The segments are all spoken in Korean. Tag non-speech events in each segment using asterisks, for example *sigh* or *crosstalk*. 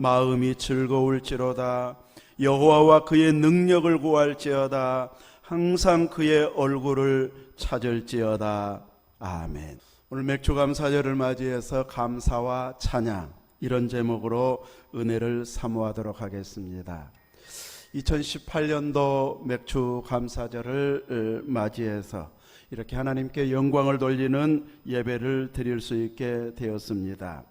마음이 즐거울지로다. 여호와와 그의 능력을 구할지어다. 항상 그의 얼굴을 찾을지어다. 아멘. 오늘 맥주 감사절을 맞이해서 감사와 찬양 이런 제목으로 은혜를 사모하도록 하겠습니다. 2018년도 맥주 감사절을 맞이해서 이렇게 하나님께 영광을 돌리는 예배를 드릴 수 있게 되었습니다.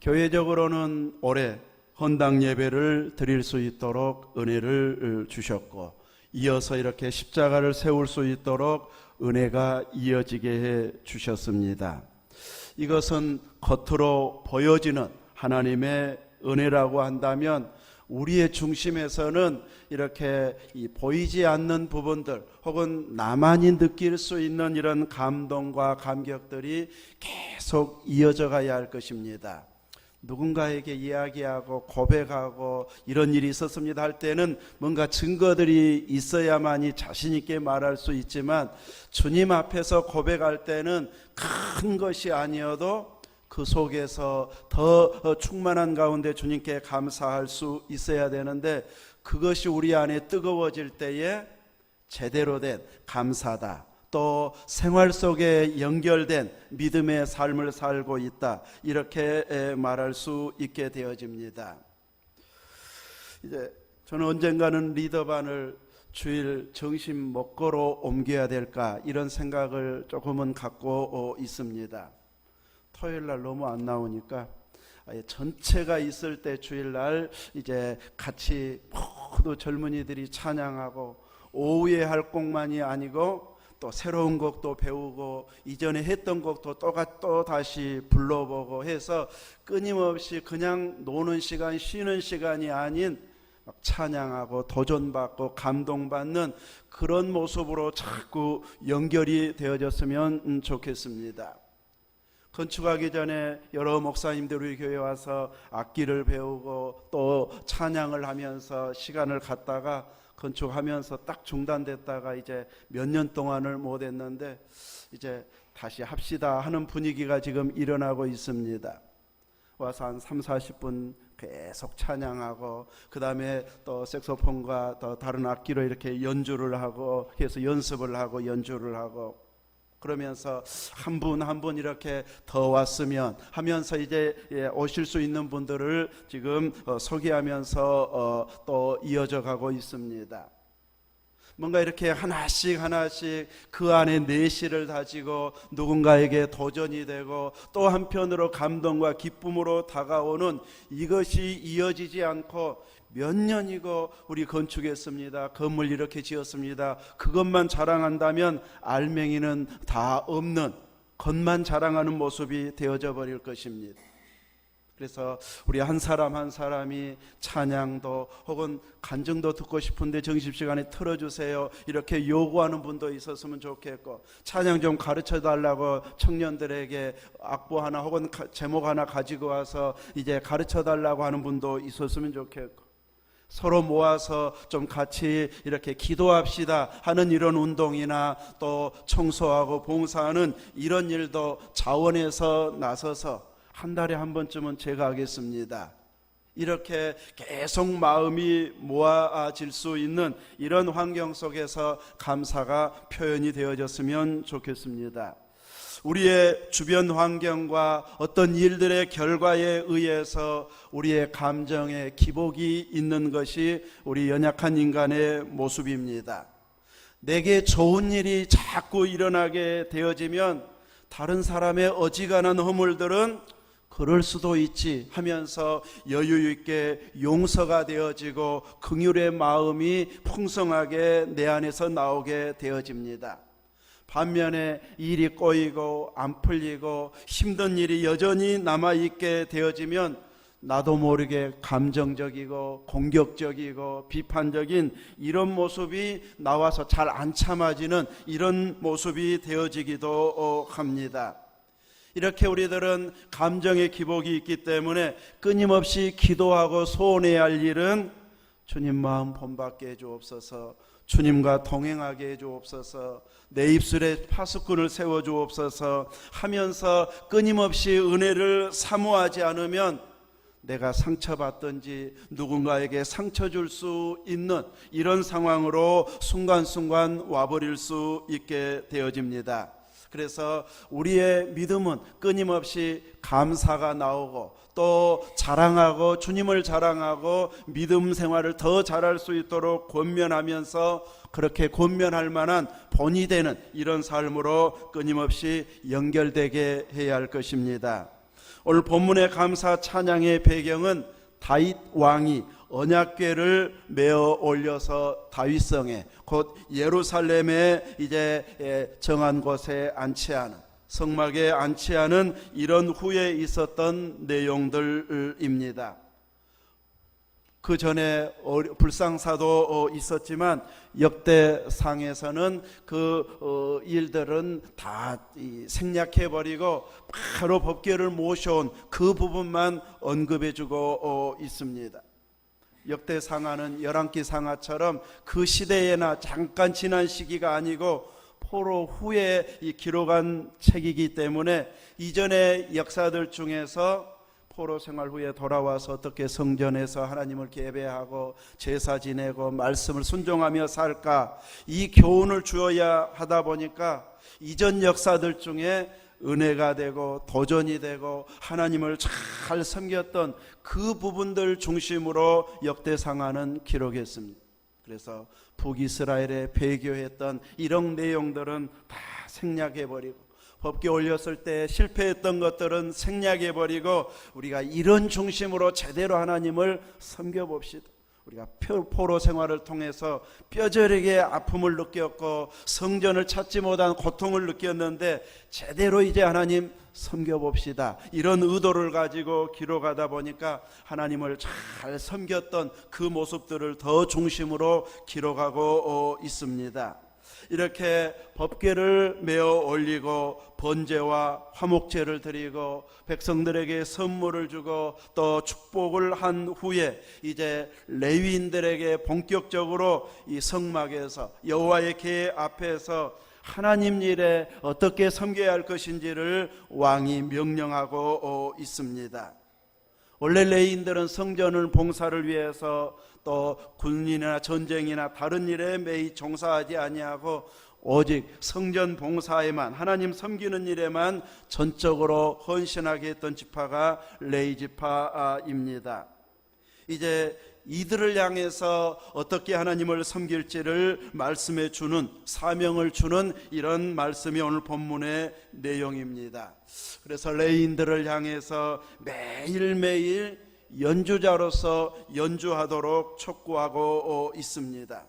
교회적으로는 올해 헌당 예배를 드릴 수 있도록 은혜를 주셨고 이어서 이렇게 십자가를 세울 수 있도록 은혜가 이어지게 해 주셨습니다. 이것은 겉으로 보여지는 하나님의 은혜라고 한다면 우리의 중심에서는 이렇게 보이지 않는 부분들 혹은 나만이 느낄 수 있는 이런 감동과 감격들이 계속 이어져 가야 할 것입니다. 누군가에게 이야기하고 고백하고 이런 일이 있었습니다 할 때는 뭔가 증거들이 있어야만이 자신 있게 말할 수 있지만 주님 앞에서 고백할 때는 큰 것이 아니어도 그 속에서 더 충만한 가운데 주님께 감사할 수 있어야 되는데 그것이 우리 안에 뜨거워질 때에 제대로 된 감사다. 또 생활 속에 연결된 믿음의 삶을 살고 있다. 이렇게 말할 수 있게 되어집니다. 이제 저는 언젠가는 리더반을 주일 정신 먹거로 옮겨야 될까 이런 생각을 조금은 갖고 있습니다. 토요일 날 너무 안 나오니까 아예 전체가 있을 때 주일 날 이제 같이 모두 젊은이들이 찬양하고 오후에 할 곡만이 아니고 또 새로운 곡도 배우고 이전에 했던 곡도 또, 또 다시 불러보고 해서 끊임없이 그냥 노는 시간 쉬는 시간이 아닌 찬양하고 도전받고 감동받는 그런 모습으로 자꾸 연결이 되어졌으면 좋겠습니다. 건축하기 전에 여러 목사님들이 교회 와서 악기를 배우고 또 찬양을 하면서 시간을 갖다가 건축하면서 딱 중단됐다가 이제 몇 년 동안을 못 했는데 이제 다시 합시다 하는 분위기가 지금 일어나고 있습니다. 와서 한 3, 40분 계속 찬양하고 그다음에 또 색소폰과 또 다른 악기로 이렇게 연주를 하고 해서 연습을 하고 연주를 하고 그러면서 한분 한분 이렇게 더 왔으면 하면서 이제 예, 오실 수 있는 분들을 지금 어, 소개하면서 어, 또 이어져 가고 있습니다. 뭔가 이렇게 하나씩 하나씩 그 안에 내실을 다지고 누군가에게 도전이 되고 또 한편으로 감동과 기쁨으로 다가오는 이것이 이어지지 않고 몇 년이고 우리 건축했습니다. 건물 이렇게 지었습니다. 그것만 자랑한다면 알맹이는 다 없는 겉만 자랑하는 모습이 되어져 버릴 것입니다. 그래서 우리 한 사람 한 사람이 찬양도 혹은 간증도 듣고 싶은데 정십 시간에 틀어주세요. 이렇게 요구하는 분도 있었으면 좋겠고 찬양 좀 가르쳐 달라고 청년들에게 악보 하나 혹은 제목 하나 가지고 와서 이제 가르쳐 달라고 하는 분도 있었으면 좋겠고 서로 모아서 좀 같이 이렇게 기도합시다 하는 이런 운동이나 또 청소하고 봉사하는 이런 일도 자원에서 나서서 한 달에 한 번쯤은 제가 하겠습니다. 이렇게 계속 마음이 모아질 수 있는 이런 환경 속에서 감사가 표현이 되어졌으면 좋겠습니다. 우리의 주변 환경과 어떤 일들의 결과에 의해서 우리의 감정에 기복이 있는 것이 우리 연약한 인간의 모습입니다. 내게 좋은 일이 자꾸 일어나게 되어지면 다른 사람의 어지간한 허물들은 그럴 수도 있지 하면서 여유 있게 용서가 되어지고 긍휼의 마음이 풍성하게 내 안에서 나오게 되어집니다. 반면에 일이 꼬이고 안 풀리고 힘든 일이 여전히 남아 있게 되어지면 나도 모르게 감정적이고 공격적이고 비판적인 이런 모습이 나와서 잘 안 참아지는 이런 모습이 되어지기도 어, 합니다. 이렇게 우리들은 감정의 기복이 있기 때문에 끊임없이 기도하고 소원해야 할 일은 주님 마음 본받게 해주옵소서 주님과 동행하게 해주옵소서 내 입술에 파수꾼을 세워주옵소서 하면서 끊임없이 은혜를 사모하지 않으면 내가 상처받든지 누군가에게 상처 줄 수 있는 이런 상황으로 순간순간 와버릴 수 있게 되어집니다. 그래서 우리의 믿음은 끊임없이 감사가 나오고 또 자랑하고 주님을 자랑하고 믿음 생활을 더 잘할 수 있도록 권면하면서 그렇게 권면할 만한 본이 되는 이런 삶으로 끊임없이 연결되게 해야 할 것입니다. 오늘 본문의 감사 찬양의 배경은 다윗 왕이 언약궤를 메어 올려서 다윗성에 곧 예루살렘에 이제 예, 정한 곳에 안치하는 성막에 안치하는 이런 후에 있었던 내용들입니다. 그 전에 불상사도 어, 있었지만 역대상에서는 그 어, 일들은 다이 생략해 버리고 바로 법궤를 모셔온 그 부분만 언급해 주고 어, 있습니다. 역대 상하는 열왕기 상하처럼 그 시대에나 잠깐 지난 시기가 아니고 포로 후에 이 기록한 책이기 때문에 이전의 역사들 중에서 포로 생활 후에 돌아와서 어떻게 성전에서 하나님을 예배하고 제사 지내고 말씀을 순종하며 살까? 이 교훈을 주어야 하다 보니까 이전 역사들 중에 은혜가 되고 도전이 되고 하나님을 잘 섬겼던 그 부분들 중심으로 역대상하는 기록했습니다. 그래서 북이스라엘에 배교했던 이런 내용들은 다 생략해 버리고 법계 올렸을 때 실패했던 것들은 생략해 버리고 우리가 이런 중심으로 제대로 하나님을 섬겨 봅시다. 우리가 표- 포로 생활을 통해서 뼈저리게 아픔을 느꼈고 성전을 찾지 못한 고통을 느꼈는데 제대로 이제 하나님 섬겨 봅시다. 이런 의도를 가지고 기록하다 보니까 하나님을 잘 섬겼던 그 모습들을 더 중심으로 기록하고 어, 있습니다. 이렇게 법궤를 메어 올리고 번제와 화목제를 드리고 백성들에게 선물을 주고 또 축복을 한 후에 이제 레위인들에게 본격적으로 이 성막에서 여호와의 궤 앞에서 하나님 일에 어떻게 섬겨야 할 것인지를 왕이 명령하고 어, 있습니다. 원래 레인들은 성전을 봉사를 위해서 또 군인이나 전쟁이나 다른 일에 매일 종사하지 아니하고 오직 성전 봉사에만 하나님 섬기는 일에만 전적으로 헌신하게 했던 지파가 레이 지파입니다. 이제 이들을 향해서 어떻게 하나님을 섬길지를 말씀해 주는 사명을 주는 이런 말씀이 오늘 본문의 내용입니다. 그래서 레인들을 향해서 매일매일 연주자로서 연주하도록 촉구하고 어, 있습니다.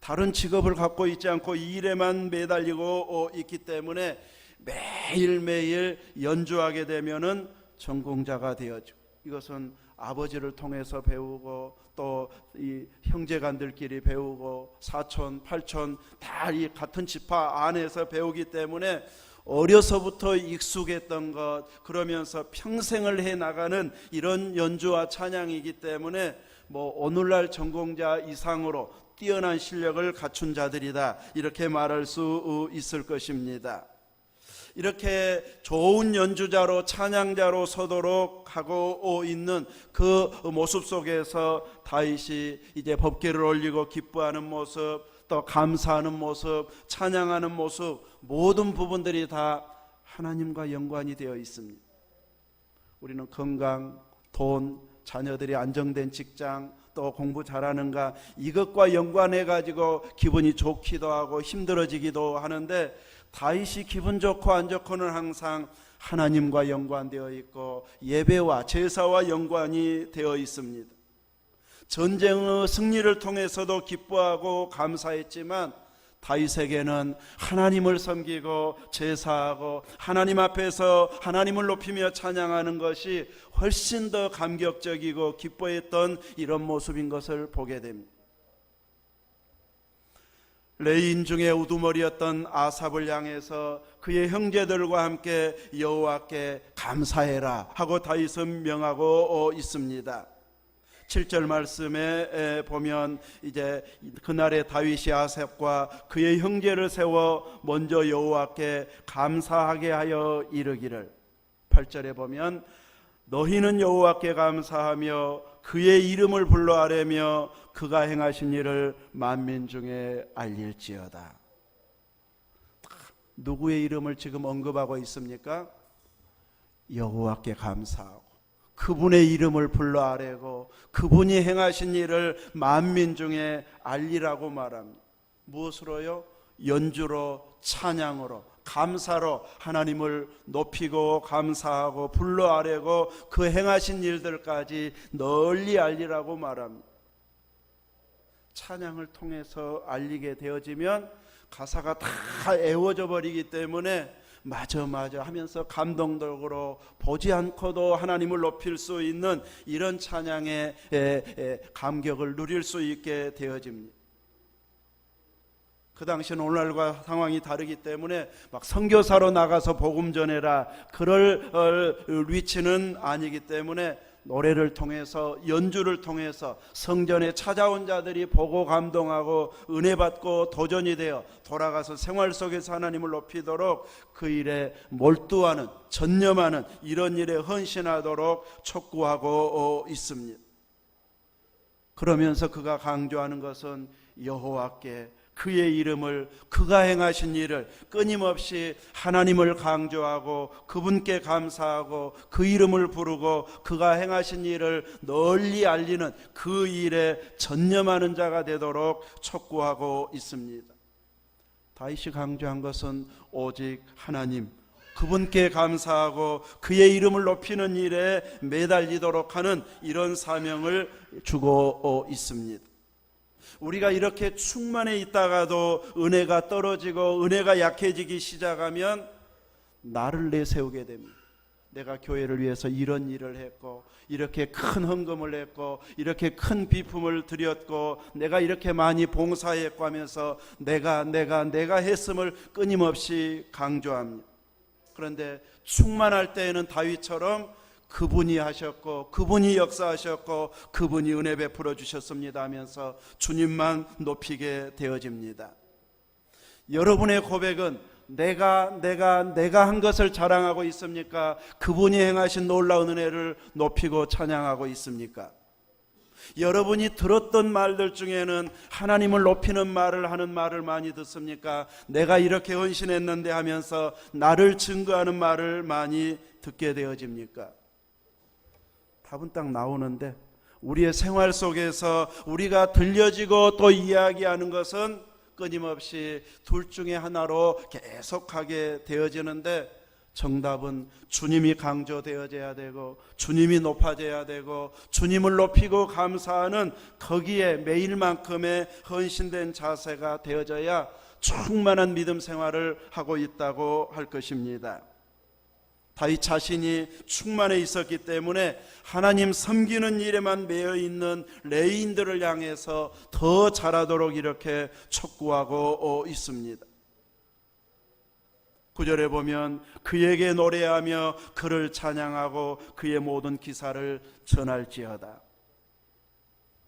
다른 직업을 갖고 있지 않고 이 일에만 매달리고 어, 있기 때문에 매일매일 연주하게 되면은 전공자가 되어지고 이것은 아버지를 통해서 배우고 또 이 형제간들끼리 배우고 사촌, 팔촌 다 이 같은 지파 안에서 배우기 때문에 어려서부터 익숙했던 것 그러면서 평생을 해 나가는 이런 연주와 찬양이기 때문에 뭐 오늘날 전공자 이상으로 뛰어난 실력을 갖춘 자들이다 이렇게 말할 수 있을 것입니다. 이렇게 좋은 연주자로 찬양자로 서도록 하고 있는 그 모습 속에서 다윗이 이제 법궤를 올리고 기뻐하는 모습 또 감사하는 모습 찬양하는 모습 모든 부분들이 다 하나님과 연관이 되어 있습니다. 우리는 건강, 돈, 자녀들이 안정된 직장, 또 공부 잘하는가 이것과 연관해 가지고 기분이 좋기도 하고 힘들어지기도 하는데 다윗이 기분 좋고 안 좋고는 항상 하나님과 연관되어 있고 예배와 제사와 연관이 되어 있습니다. 전쟁의 승리를 통해서도 기뻐하고 감사했지만 다윗에게는 하나님을 섬기고 제사하고 하나님 앞에서 하나님을 높이며 찬양하는 것이 훨씬 더 감격적이고 기뻐했던 이런 모습인 것을 보게 됩니다. 레인 중에 우두머리였던 아삽을 향해서 그의 형제들과 함께 여호와께 감사해라 하고 다윗은 명하고 있습니다. 7절 말씀에 보면 이제 그날의 다윗이 아삽과 그의 형제를 세워 먼저 여호와께 감사하게 하여 이르기를 8절에 보면 너희는 여호와께 감사하며 그의 이름을 불러 아뢰며 그가 행하신 일을 만민 중에 알릴지어다. 누구의 이름을 지금 언급하고 있습니까? 여호와께 감사하고 그분의 이름을 불러 아뢰고 그분이 행하신 일을 만민 중에 알리라고 말합니다. 무엇으로요? 연주로 찬양으로 감사로 하나님을 높이고 감사하고 불러 아뢰고 그 행하신 일들까지 널리 알리라고 말합니다. 찬양을 통해서 알리게 되어지면 가사가 다 애워져 버리기 때문에 맞아 맞아 하면서 감동적으로 보지 않고도 하나님을 높일 수 있는 이런 찬양의 감격을 누릴 수 있게 되어집니다. 그 당시는 오늘날과 상황이 다르기 때문에 막 선교사로 나가서 복음 전해라 그럴 어, 위치는 아니기 때문에 노래를 통해서 연주를 통해서 성전에 찾아온 자들이 보고 감동하고 은혜 받고 도전이 되어 돌아가서 생활 속에서 하나님을 높이도록 그 일에 몰두하는 전념하는 이런 일에 헌신하도록 촉구하고 있습니다. 그러면서 그가 강조하는 것은 여호와께 그의 이름을 그가 행하신 일을 끊임없이 하나님을 강조하고 그분께 감사하고 그 이름을 부르고 그가 행하신 일을 널리 알리는 그 일에 전념하는 자가 되도록 촉구하고 있습니다. 다윗이 강조한 것은 오직 하나님 그분께 감사하고 그의 이름을 높이는 일에 매달리도록 하는 이런 사명을 주고 있습니다. 우리가 이렇게 충만해 있다가도 은혜가 떨어지고 은혜가 약해지기 시작하면 나를 내세우게 됩니다. 내가 교회를 위해서 이런 일을 했고 이렇게 큰 헌금을 했고 이렇게 큰 비품을 드렸고 내가 이렇게 많이 봉사했고 하면서 내가 내가 내가 했음을 끊임없이 강조합니다. 그런데 충만할 때에는 다윗처럼 그분이 하셨고 그분이 역사하셨고 그분이 은혜 베풀어 주셨습니다 하면서 주님만 높이게 되어집니다. 여러분의 고백은 내가 내가 내가 한 것을 자랑하고 있습니까? 그분이 행하신 놀라운 은혜를 높이고 찬양하고 있습니까? 여러분이 들었던 말들 중에는 하나님을 높이는 말을 하는 말을 많이 듣습니까? 내가 이렇게 헌신했는데 하면서 나를 증거하는 말을 많이 듣게 되어집니까? 답은 딱 나오는데 우리의 생활 속에서 우리가 들려지고 또 이야기하는 것은 끊임없이 둘 중에 하나로 계속하게 되어지는데 정답은 주님이 강조되어져야 되고 주님이 높아져야 되고 주님을 높이고 감사하는 거기에 매일만큼의 헌신된 자세가 되어져야 충만한 믿음 생활을 하고 있다고 할 것입니다. 다윗 자신이 충만해 있었기 때문에 하나님 섬기는 일에만 매여 있는 레인들을 향해서 더 잘하도록 이렇게 촉구하고 있습니다. 구절에 보면 그에게 노래하며 그를 찬양하고 그의 모든 기사를 전할지어다.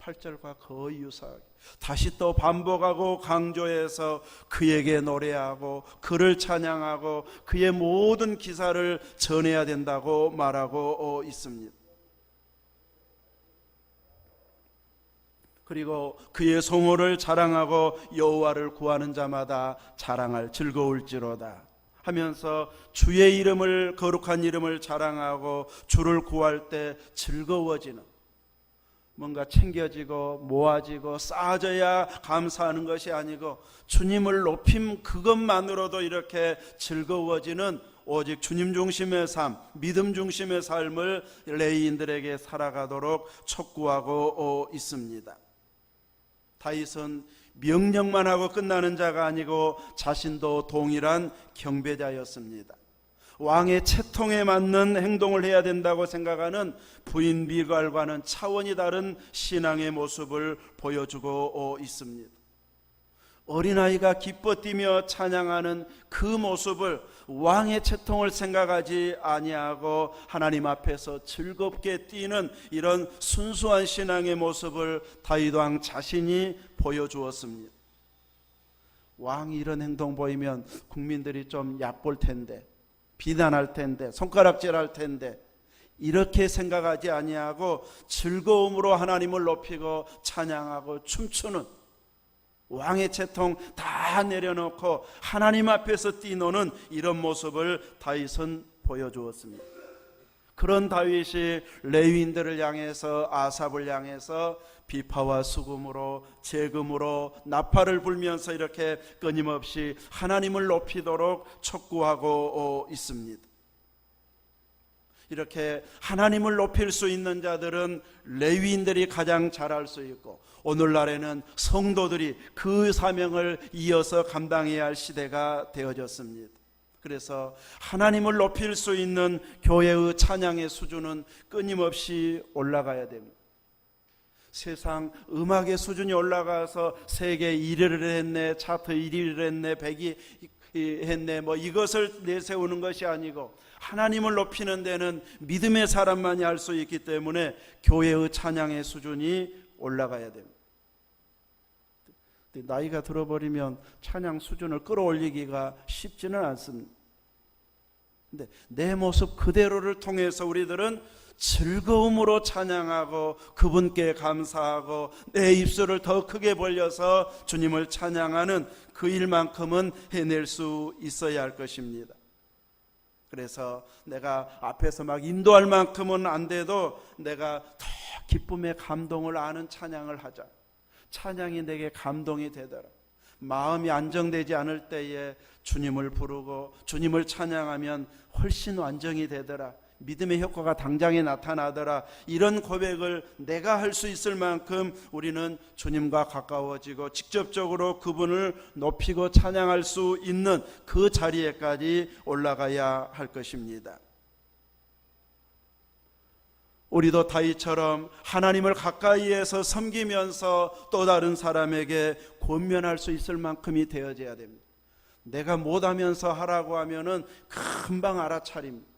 8절과 거의 유사하게 다시 또 반복하고 강조해서 그에게 노래하고 그를 찬양하고 그의 모든 기사를 전해야 된다고 말하고 있습니다. 그리고 그의 성호를 자랑하고 여호와를 구하는 자마다 자랑할 즐거울지로다. 하면서 주의 이름을 거룩한 이름을 자랑하고 주를 구할 때 즐거워지는 뭔가 챙겨지고 모아지고 쌓아져야 감사하는 것이 아니고 주님을 높임 그것만으로도 이렇게 즐거워지는 오직 주님 중심의 삶, 믿음 중심의 삶을 레이인들에게 살아가도록 촉구하고 있습니다. 다윗은 명령만 하고 끝나는 자가 아니고 자신도 동일한 경배자였습니다. 왕의 채통에 맞는 행동을 해야 된다고 생각하는 부인 미갈과는 차원이 다른 신앙의 모습을 보여주고 있습니다. 어린아이가 기뻐 뛰며 찬양하는 그 모습을 왕의 채통을 생각하지 아니하고 하나님 앞에서 즐겁게 뛰는 이런 순수한 신앙의 모습을 다윗 왕 자신이 보여주었습니다. 왕이 이런 행동 보이면 국민들이 좀 얕볼 텐데 비난할 텐데 손가락질할 텐데 이렇게 생각하지 아니하고 즐거움으로 하나님을 높이고 찬양하고 춤추는 왕의 채통 다 내려놓고 하나님 앞에서 뛰노는 이런 모습을 다윗은 보여주었습니다. 그런 다윗이 레위인들을 향해서 아삽을 향해서 비파와 수금으로 재금으로 나팔을 불면서 이렇게 끊임없이 하나님을 높이도록 촉구하고 있습니다. 이렇게 하나님을 높일 수 있는 자들은 레위인들이 가장 잘할 수 있고 오늘날에는 성도들이 그 사명을 이어서 감당해야 할 시대가 되어졌습니다. 그래서 하나님을 높일 수 있는 교회의 찬양의 수준은 끊임없이 올라가야 됩니다. 세상 음악의 수준이 올라가서 세계 1위를 했네, 차트 1위를 했네, 100위 했네, 뭐 이것을 내세우는 것이 아니고 하나님을 높이는 데는 믿음의 사람만이 할 수 있기 때문에 교회의 찬양의 수준이 올라가야 됩니다. 나이가 들어버리면 찬양 수준을 끌어올리기가 쉽지는 않습니다. 근데 내 모습 그대로를 통해서 우리들은 즐거움으로 찬양하고 그분께 감사하고 내 입술을 더 크게 벌려서 주님을 찬양하는 그 일만큼은 해낼 수 있어야 할 것입니다. 그래서 내가 앞에서 막 인도할 만큼은 안 돼도 내가 더 기쁨의 감동을 아는 찬양을 하자. 찬양이 내게 감동이 되더라. 마음이 안정되지 않을 때에 주님을 부르고 주님을 찬양하면 훨씬 안정이 되더라. 믿음의 효과가 당장에 나타나더라. 이런 고백을 내가 할 수 있을 만큼 우리는 주님과 가까워지고 직접적으로 그분을 높이고 찬양할 수 있는 그 자리에까지 올라가야 할 것입니다. 우리도 다윗처럼 하나님을 가까이에서 섬기면서 또 다른 사람에게 권면할 수 있을 만큼이 되어져야 됩니다. 내가 못하면서 하라고 하면은 금방 알아차립니다.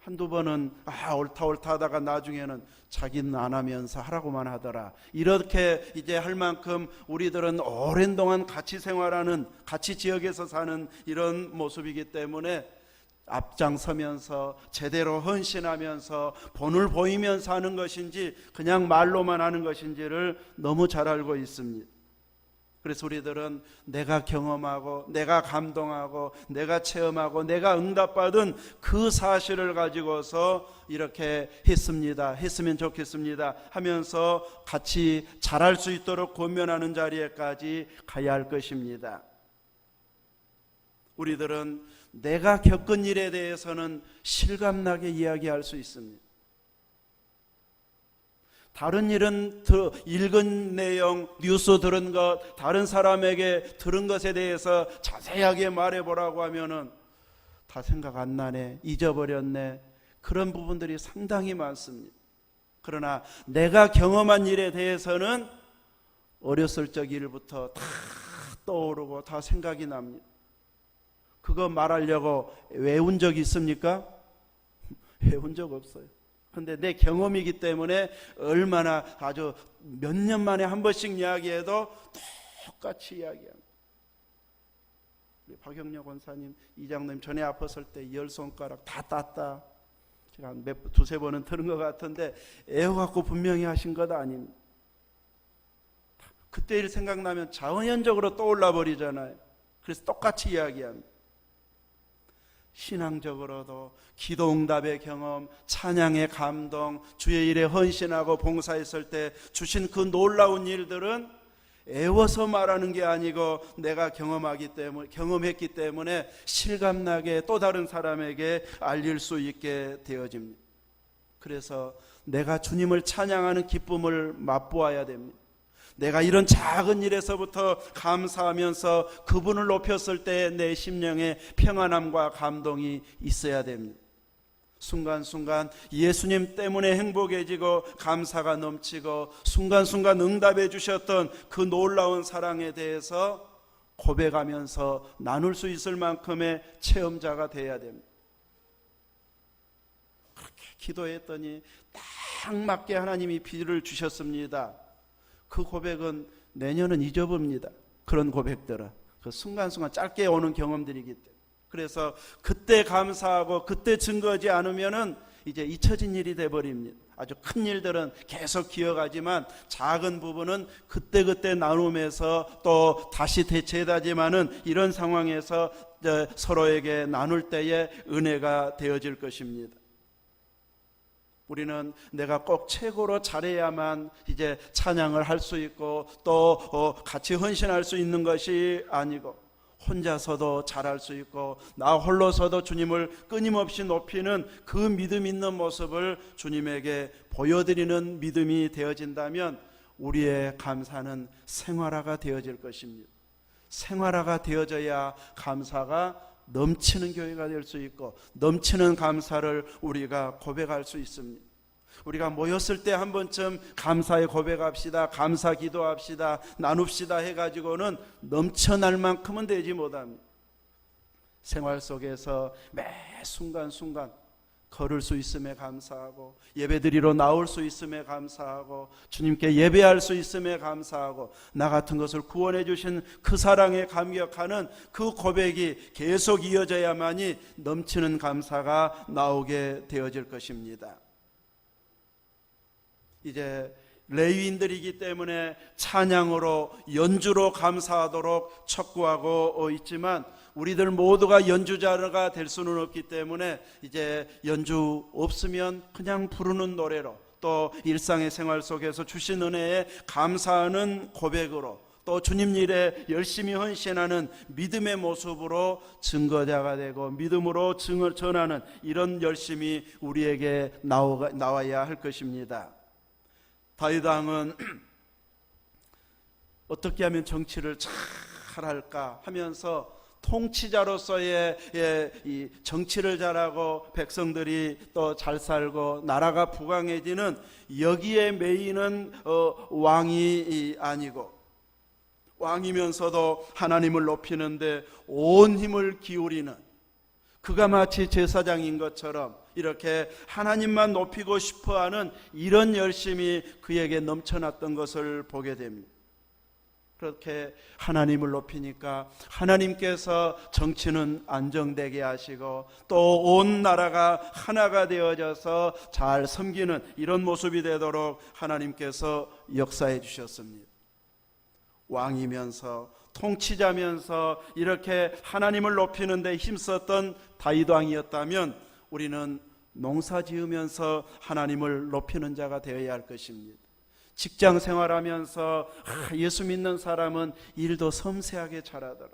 한두 번은 아 옳다 옳다 하다가 나중에는 자기는 안 하면서 하라고만 하더라. 이렇게 이제 할 만큼 우리들은 오랜 동안 같이 생활하는 같이 지역에서 사는 이런 모습이기 때문에 앞장서면서 제대로 헌신하면서 본을 보이면서 하는 것인지 그냥 말로만 하는 것인지를 너무 잘 알고 있습니다. 그래서 우리들은 내가 경험하고 내가 감동하고 내가 체험하고 내가 응답받은 그 사실을 가지고서 이렇게 했습니다. 했으면 좋겠습니다. 하면서 같이 잘할 수 있도록 권면하는 자리에까지 가야 할 것입니다. 우리들은 내가 겪은 일에 대해서는 실감나게 이야기할 수 있습니다. 다른 일은 읽은 내용, 뉴스 들은 것, 다른 사람에게 들은 것에 대해서 자세하게 말해보라고 하면은 다 생각 안 나네, 잊어버렸네. 그런 부분들이 상당히 많습니다. 그러나 내가 경험한 일에 대해서는 어렸을 적 일부터 다 떠오르고 다 생각이 납니다. 그거 말하려고 외운 적 있습니까? *laughs* 외운 적 없어요. 근데 내 경험이기 때문에 얼마나 아주 몇 년 만에 한 번씩 이야기해도 똑같이 이야기합니다. 박영렬 권사님, 이장님 전에 아팠을 때 열 손가락 다 땄다. 제가 한 몇, 두세 번은 들은 것 같은데 애워갖고 분명히 하신 것 아닙니다. 그때 일 생각나면 자연적으로 떠올라 버리잖아요. 그래서 똑같이 이야기합니다. 신앙적으로도 기도 응답의 경험, 찬양의 감동, 주의 일에 헌신하고 봉사했을 때 주신 그 놀라운 일들은 애워서 말하는 게 아니고 내가 경험하기 때문에 경험했기 때문에 실감나게 또 다른 사람에게 알릴 수 있게 되어집니다. 그래서 내가 주님을 찬양하는 기쁨을 맛보아야 됩니다. 내가 이런 작은 일에서부터 감사하면서 그분을 높였을 때 내 심령에 평안함과 감동이 있어야 됩니다. 순간순간 예수님 때문에 행복해지고 감사가 넘치고 순간순간 응답해 주셨던 그 놀라운 사랑에 대해서 고백하면서 나눌 수 있을 만큼의 체험자가 돼야 됩니다. 그렇게 기도했더니 딱 맞게 하나님이 비를 주셨습니다. 그 고백은 내년은 잊어봅니다. 그런 고백들은 그 순간순간 짧게 오는 경험들이기 때문에 그래서 그때 감사하고 그때 증거하지 않으면은 이제 잊혀진 일이 돼 버립니다. 아주 큰 일들은 계속 기억하지만 작은 부분은 그때그때 나누면서 또 다시 대체하지만은 이런 상황에서 서로에게 나눌 때에 은혜가 되어질 것입니다. 우리는 내가 꼭 최고로 잘해야만 이제 찬양을 할 수 있고 또 어, 같이 헌신할 수 있는 것이 아니고 혼자서도 잘할 수 있고 나 홀로서도 주님을 끊임없이 높이는 그 믿음 있는 모습을 주님에게 보여드리는 믿음이 되어진다면 우리의 감사는 생활화가 되어질 것입니다. 생활화가 되어져야 감사가 넘치는 교회가 될 수 있고 넘치는 감사를 우리가 고백할 수 있습니다. 우리가 모였을 때 한 번쯤 감사의 고백합시다. 감사 기도합시다. 나눕시다 해가지고는 넘쳐날 만큼은 되지 못합니다. 생활 속에서 매 순간순간 걸을 수 있음에 감사하고 예배드리러 나올 수 있음에 감사하고 주님께 예배할 수 있음에 감사하고 나 같은 것을 구원해 주신 그 사랑에 감격하는 그 고백이 계속 이어져야만이 넘치는 감사가 나오게 되어질 것입니다. 이제 레위인들이기 때문에 찬양으로 연주로 감사하도록 촉구하고 있지만 우리들 모두가 연주자가 될 수는 없기 때문에 이제 연주 없으면 그냥 부르는 노래로 또 일상의 생활 속에서 주신 은혜에 감사하는 고백으로 또 주님 일에 열심히 헌신하는 믿음의 모습으로 증거자가 되고 믿음으로 증을 전하는 이런 열심이 우리에게 나와야 할 것입니다. 다윗 왕은 *clears throat* 어떻게 하면 정치를 잘 할까 하면서 통치자로서의 예, 이 정치를 잘하고 백성들이 또 잘 살고 나라가 부강해지는 여기에 메이는 어, 왕이 아니고 왕이면서도 하나님을 높이는데 온 힘을 기울이는 그가 마치 제사장인 것처럼 이렇게 하나님만 높이고 싶어 하는 이런 열심이 그에게 넘쳐났던 것을 보게 됩니다. 그렇게 하나님을 높이니까 하나님께서 정치는 안정되게 하시고 또 온 나라가 하나가 되어져서 잘 섬기는 이런 모습이 되도록 하나님께서 역사해 주셨습니다. 왕이면서 통치자면서 이렇게 하나님을 높이는 데 힘썼던 다윗 왕이었다면 우리는 농사 지으면서 하나님을 높이는 자가 되어야 할 것입니다. 직장 생활하면서 아, 예수 믿는 사람은 일도 섬세하게 잘하더라.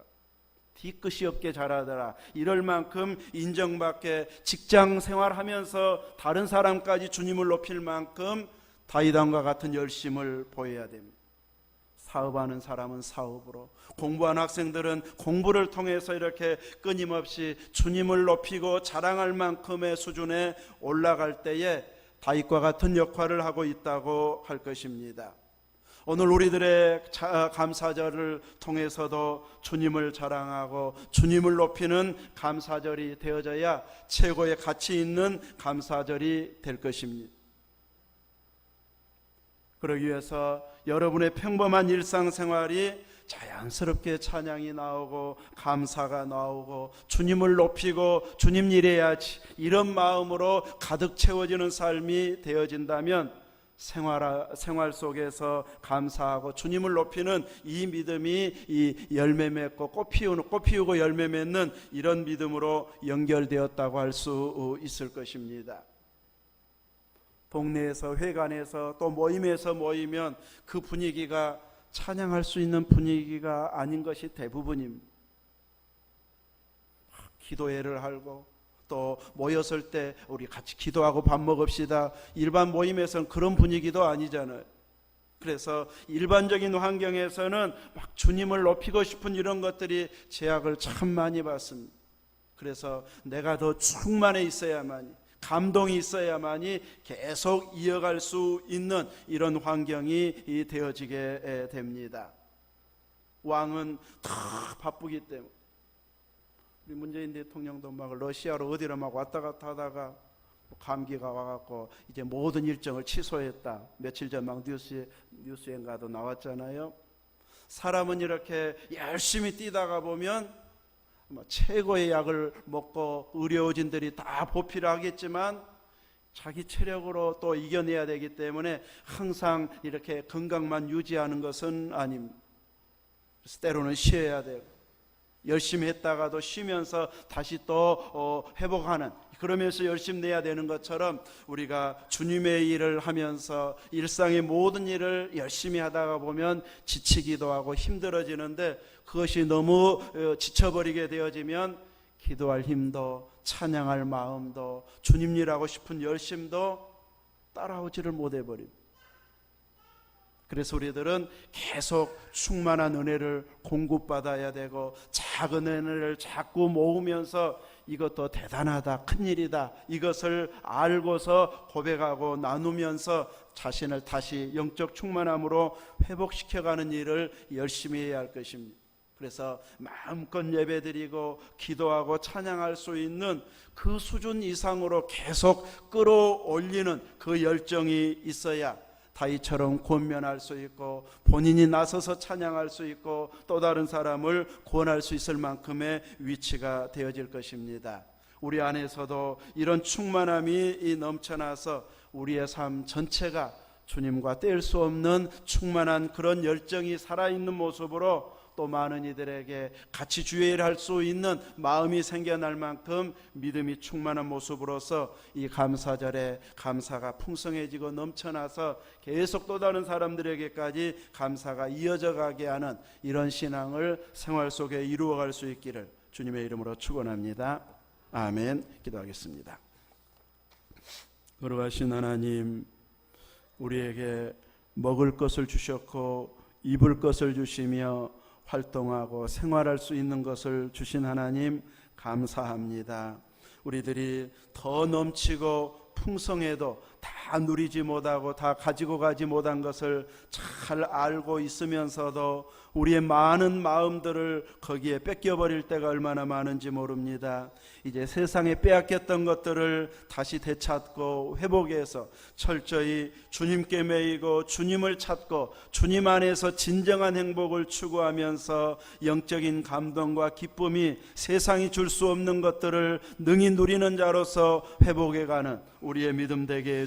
뒤끝이 없게 잘하더라. 이럴 만큼 인정받게 직장 생활하면서 다른 사람까지 주님을 높일 만큼 다이당과 같은 열심을 보여야 됩니다. 사업하는 사람은 사업으로, 공부한 학생들은 공부를 통해서 이렇게 끊임없이 주님을 높이고 자랑할 만큼의 수준에 올라갈 때에 다윗과 같은 역할을 하고 있다고 할 것입니다. 오늘 우리들의 감사절을 통해서도 주님을 자랑하고 주님을 높이는 감사절이 되어져야 최고의 가치 있는 감사절이 될 것입니다. 그러기 위해서 여러분의 평범한 일상생활이 자연스럽게 찬양이 나오고 감사가 나오고 주님을 높이고 주님 일해야지 이런 마음으로 가득 채워지는 삶이 되어진다면 생활 생활 속에서 감사하고 주님을 높이는 이 믿음이 이 열매 맺고 꽃 피우는 꽃 피우고 열매 맺는 이런 믿음으로 연결되었다고 할 수 있을 것입니다. 동네에서 회관에서 또 모임에서 모이면 그 분위기가 찬양할 수 있는 분위기가 아닌 것이 대부분입니다. 기도회를 하고 또 모였을 때 우리 같이 기도하고 밥 먹읍시다. 일반 모임에서는 그런 분위기도 아니잖아요. 그래서 일반적인 환경에서는 막 주님을 높이고 싶은 이런 것들이 제약을 참 많이 받습니다. 그래서 내가 더 충만해 있어야만이 감동이 있어야만이 계속 이어갈 수 있는 이런 환경이 이 되어지게 됩니다. 왕은 다 바쁘기 때문에 우리 문재인 대통령도 막 러시아로 어디로 막 왔다 갔다 하다가 감기가 와갖고 이제 모든 일정을 취소했다. 며칠 전 막 뉴스에 뉴스엔가도 나왔잖아요. 사람은 이렇게 열심히 뛰다가 보면 뭐 최고의 약을 먹고 의료진들이 다 보필하겠지만 자기 체력으로 또 이겨내야 되기 때문에 항상 이렇게 건강만 유지하는 것은 아닙니다. 때로는 쉬어야 돼요. 열심히 했다가도 쉬면서 다시 또 어, 회복하는 그러면서 열심히 내야 되는 것처럼 우리가 주님의 일을 하면서 일상의 모든 일을 열심히 하다가 보면 지치기도 하고 힘들어지는데 그것이 너무 어, 지쳐버리게 되어지면 기도할 힘도 찬양할 마음도 주님 일하고 싶은 열심도 따라오지를 못해 버립니다. 그래서 우리들은 계속 충만한 은혜를 공급받아야 되고 작은 은혜를 자꾸 모으면서 이것도 대단하다, 큰일이다. 이것을 알고서 고백하고 나누면서 자신을 다시 영적 충만함으로 회복시켜가는 일을 열심히 해야 할 것입니다. 그래서 마음껏 예배드리고 기도하고 찬양할 수 있는 그 수준 이상으로 계속 끌어올리는 그 열정이 있어야 다이처럼 권면할 수 있고 본인이 나서서 찬양할 수 있고 또 다른 사람을 구원할 수 있을 만큼의 위치가 되어질 것입니다. 우리 안에서도 이런 충만함이 넘쳐나서 우리의 삶 전체가 주님과 뗄 수 없는 충만한 그런 열정이 살아있는 모습으로 또 많은 이들에게 같이 주의를 할수 있는 마음이 생겨날 만큼 믿음이 충만한 모습으로서 이 감사절에 감사가 풍성해지고 넘쳐나서 계속 또 다른 사람들에게까지 감사가 이어져 가게 하는 이런 신앙을 생활 속에 이루어 갈 수 있기를 주님의 이름으로 축원합니다. 아멘. 기도하겠습니다. 걸어가신 하나님, 우리에게 먹을 것을 주셨고 입을 것을 주시며 활동하고 생활할 수 있는 것을 주신 하나님 감사합니다. 우리들이 더 넘치고 풍성해도 다 누리지 못하고 다 가지고 가지 못한 것을 잘 알고 있으면서도 우리의 많은 마음들을 거기에 뺏겨버릴 때가 얼마나 많은지 모릅니다. 이제 세상에 빼앗겼던 것들을 다시 되찾고 회복해서 철저히 주님께 매이고 주님을 찾고 주님 안에서 진정한 행복을 추구하면서 영적인 감동과 기쁨이 세상이 줄 수 없는 것들을 능히 누리는 자로서 회복해가는 우리의 믿음 되게 해